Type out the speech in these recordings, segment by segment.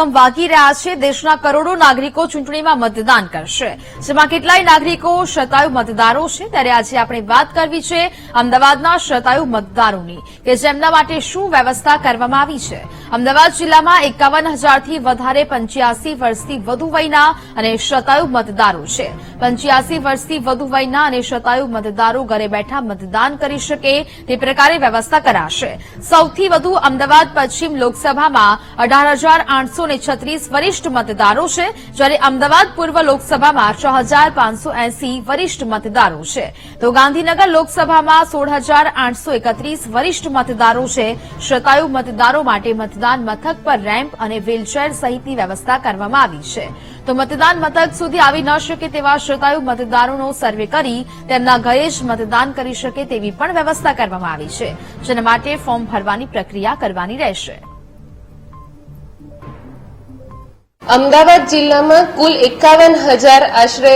સરગમ વાગી રહ્યા છે. દેશના કરોડો નાગરિકો ચૂંટણીમાં મતદાન કરશે. જેમાં કેટલાય નાગરિકો શતાયુ મતદારો છે. ત્યારે આજે આપણે વાત કરવી છે અમદાવાદના શતાયુ મતદારોની કે જેમના માટે શું વ્યવસ્થા કરવામાં આવી છે. અમદાવાદ જિલ્લામાં એકાવન હજારથી વધારે પંચ્યાસી વર્ષથી વધુ વયના અને શતાયુ મતદારો છે. પંચ્યાસી વર્ષથી વધુ વયના અને શતાયુ મતદારો ઘરે બેઠા મતદાન કરી શકે તે પ્રકારે વ્યવસ્થા કરાશે. સૌથી વધુ અમદાવાદ પશ્ચિમ લોકસભામાં અઢાર હજાર આઠસો વરિષ્ઠ મતદારો છે, જ્યારે અમદાવાદ પૂર્વ લોકસભામાં છ વરિષ્ઠ મતદારો છે. તો ગાંધીનગર લોકસભામાં સોળ હજાર આઠસો એકત્રીસ વરિષ્ઠ મતદારો છે. શતાયુ મતદારો માટે મતદાન મથક પર રેમ્પ અને વ્હીલચેર સહિતની વ્યવસ્થા કરવામાં આવી છે. તો મતદાન મથક સુધી આવી ન શકે તેવા શ્રોતાયુ મતદારોનો સર્વે કરી તેમના ઘરે જ મતદાન કરી શકે તેવી પણ વ્યવસ્થા કરવામાં આવી છે, જેના માટે ફોર્મ ભરવાની પ્રક્રિયા કરવાની રહેશે. અમદાવાદ જિલ્લામાં કુલ એકાવન હજાર આશરે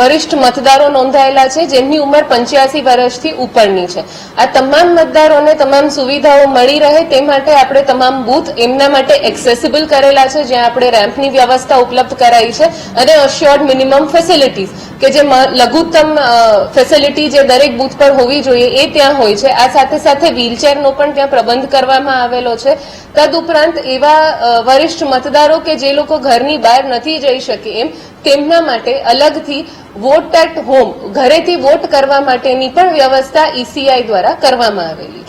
વરિષ્ઠ મતદારો નોંધાયેલા છે, જેમની ઉંમર પંચ્યાસી વર્ષથી ઉપરની છે. આ તમામ મતદારોને તમામ સુવિધાઓ મળી રહે તે માટે આપણે તમામ બૂથ એમના માટે એક્સેસિબલ કરેલા છે, જ્યાં આપણે રેમ્પની વ્યવસ્થા ઉપલબ્ધ કરાઈ છે અને અશ્યોર્ડ મિનિમમ ફેસિલિટીઝ કે જે લઘુત્તમ ફેસિલિટી જે દરેક બૂથ પર હોવી જોઈએ, એ ત્યાં હોય છે. આ સાથે સાથે વ્હીલચેરનો પણ ત્યાં પ્રબંધ કરવામાં આવેલો છે. તદુપરાંત એવા વરિષ્ઠ મતદારો કે જે લોકો ઘરની બહાર નથી જઈ શકે એમ, તેમના માટે અલગથી વોટ એટ હોમ ઘરેથી વોટ કરવા માટેની પણ વ્યવસ્થા ઈસીઆઈ દ્વારા કરવામાં આવેલી